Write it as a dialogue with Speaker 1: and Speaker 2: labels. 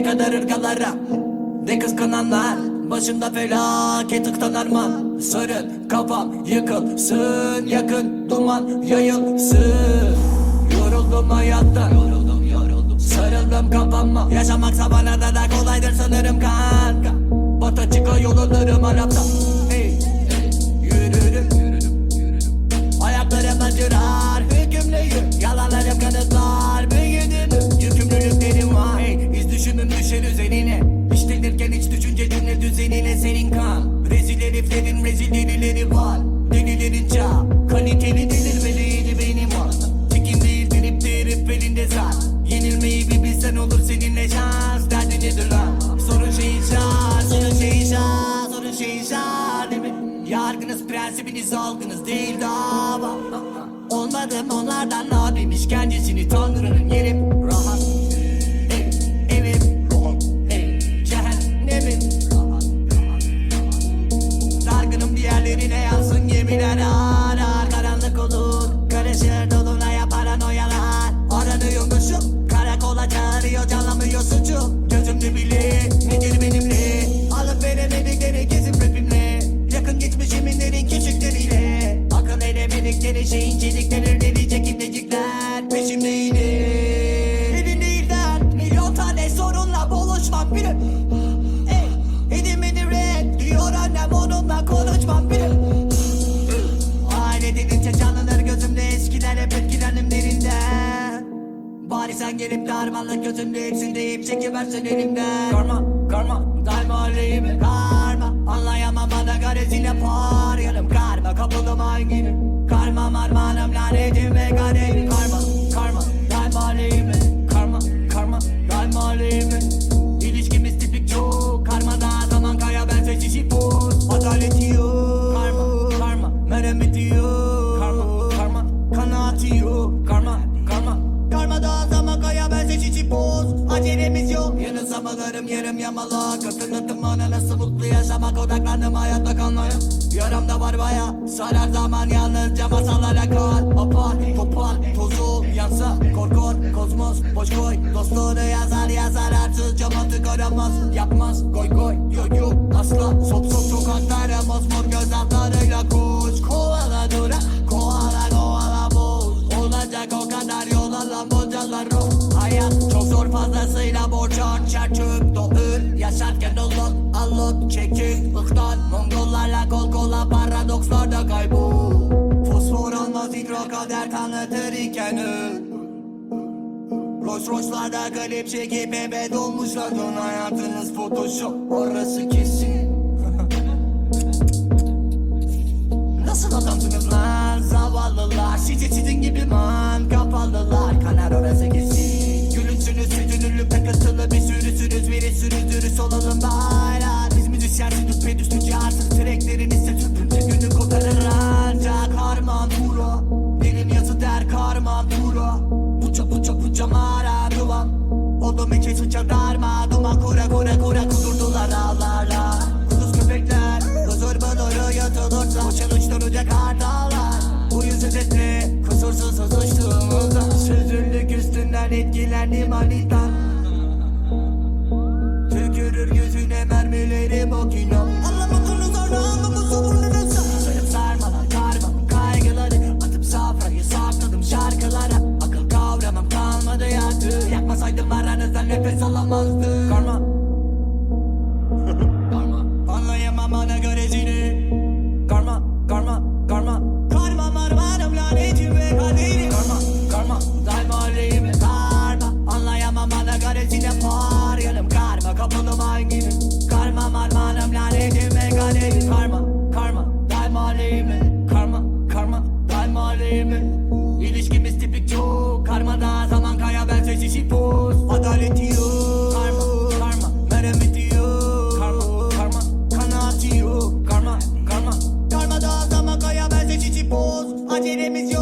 Speaker 1: Ne kadar ırgalara. Ne kıskananlar Başımda felaket tıklanarman Sarın kafam yıkılsın Yakın duman yayılsın. Yoruldum hayattan Yoruldum yoruldum Sarıldım kafama. Yaşamak bana da kolaydır sanırım kanka. Bata çıka yollarım Arap'ta şey mi? Yargınız prensibiniz algınız değil dava Olmadım onlardan abim işkencesini tanrının yerim Dedikçe canlanır gözümde eskiler hep etkilendim derinden. Bari sen gelip de harmanla gözümde hepsinde ip çekiversen elimden. Karma, karma, daima aleyhime karma Anlayamam bana garezine par yanım karma Kapıldım hanginim Karma marmanım lanetim ve kaderim. Karma, karma, daima aleyhime Karma, karma, daima aleyhime İlişkimiz tipik çok. Karma da zaman kaya ben seçişi poz Adaleti yok. Karma, karma, merhameti yok karma da zaman kaya ben seçişi poz Acelemiz yok. Yanı sabahlarım yarım yamalak Hatırlattım bana nasıl mutlu yaşamak Odaklandım hayatta kalmaya. Yaramda var baya Sarar zaman yalnızca masalara kal. Apar, topar, tozu yansa Korkor, kozmos, boş koy. Dostluğunu yazar yazar arsızca mantık aramaz. Yapmaz, goy goy, yo yo Asla, sop sop sokaklara Mosmor göz altlarıyla koş çekik ıhtan Mongollarla kol kola paradokslarda kaybol Fosfor almaz hidro kader tanıtır iken Rolls Royce'larda klip çekip ebe dolmuşlar Dön hayatınız photoshop orası kesin Nasıl adamsınız lan zavallılar Sizi sizin gibi man kapalılar Kanar orası kesin Gülünsünüz sütünürlük takıntılı bir sürüsünüz Biri sürü dürüst olalım baylar karman Turo Puça puça puça mara duvam Oldum içi sıçar darma Duman kura kura kura kudurdular ağlarla Kuduz köpekler Huzur buluru yutulursa Uçan uçturacak kartallar Bu yüz özetle Kusursuz uçtuğumuzda Sözlülük üstünden etkilendim aniden Tükürür yüzüne mermileri bokino nefes alamazdı Karma. Karma. Anlayamam ana görecini Karma. Karma. Karma. Karma marmanım lanetim ve kaderim Karma. Karma. Daima aleyhime Karma. Anlayamam ana görecine par yanım Karma. Kapılım hanginim Karma marmanım lanetim ve kaderim Karma. Karma. Daima aleyhime Karma. Karma. Daima aleyhime İlişkimiz tipik çok. Karma da zaman kaya ben seçişi poz Adaleti yok Kanaati yok